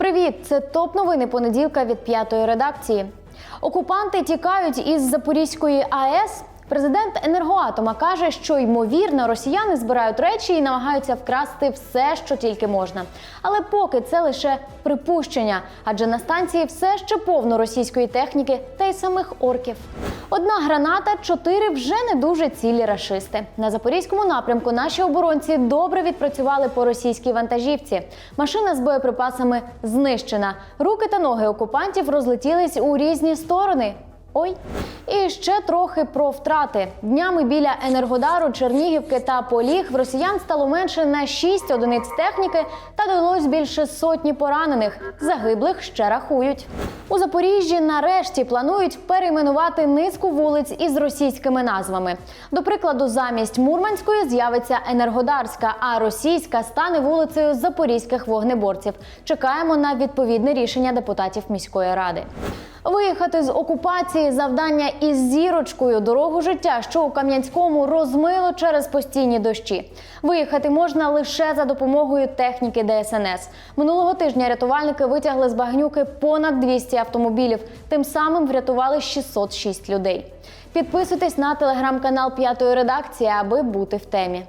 привіт! Це топ новини понеділка від п'ятої редакції. Окупанти тікають із Запорізької АЕС. Президент енергоатома каже, що ймовірно росіяни збирають речі і намагаються вкрасти все, що тільки можна. Але поки це лише припущення, адже на станції все ще повно російської техніки та й самих орків. Одна граната, чотири вже не дуже цілі рашисти. На запорізькому напрямку наші оборонці добре відпрацювали по російській вантажівці. Машина з боєприпасами знищена. Руки та ноги окупантів розлетілись у різні сторони. Ой, і ще трохи про втрати. Днями біля Енергодару, Чернігівки та Поліг в росіян стало менше на 6 одиниць техніки та додалось більше сотні поранених. Загиблих ще рахують. У Запоріжжі нарешті планують перейменувати низку вулиць із російськими назвами. До прикладу, замість Мурманської з'явиться Енергодарська, а російська стане вулицею запорізьких вогнеборців. Чекаємо на відповідне рішення депутатів міської ради. Виїхати з окупації завдання із зірочкою дорогу життя, що у Кам'янському розмило через постійні дощі. Виїхати можна лише за допомогою техніки ДСНС. Минулого тижня рятувальники витягли з багнюки понад 200 автомобілів. Тим самим врятували 606 людей. Підписуйтесь на телеграм-канал П'ятої редакції, аби бути в темі.